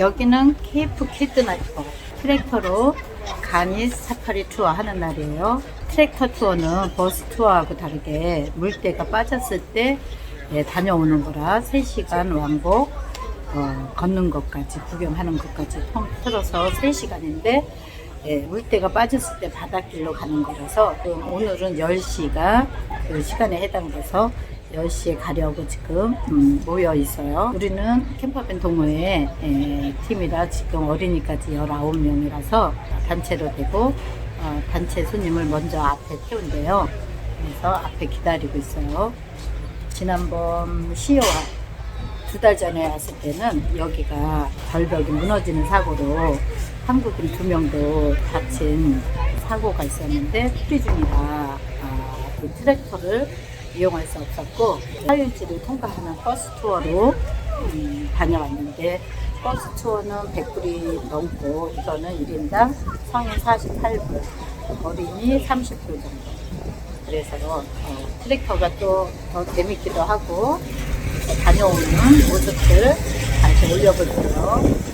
여기는 케이프 키드나이퍼 트랙터로 가니 사파리 투어 하는 날이에요. 트랙터 투어는 버스 투어하고 다르게 물때가 빠졌을 때 예, 다녀오는 거라 3시간 왕복 어, 걷는 것까지 구경하는 것까지 통틀어서 3시간인데 예, 물때가 빠졌을 때 바닷길로 가는 거라서 음, 오늘은 10시가 그 시간에 해당돼서 10시에 가려고 지금 음, 모여 있어요. 우리는 캠퍼밴 동호회 에, 팀이라 지금 어린이까지 19명이라서 단체로 되고 어, 단체 손님을 먼저 앞에 태운대요. 그래서 앞에 기다리고 있어요. 지난번 10월 두달 전에 왔을 때는 여기가 절벽이 무너지는 사고로 한국인 두 명도 다친 사고가 있었는데 수리 중이라 아, 그 트랙터를 이용할 수 없었고 사유지를 통과하는 버스 투어로 음, 다녀왔는데 버스 투어는 100불이 넘고 이거는 1인당 성인 48불, 어린이 30불 정도. 그래서 어, 트랙터가 또 더 재밌기도 하고 다녀오는 모습들 다시 올려볼게요.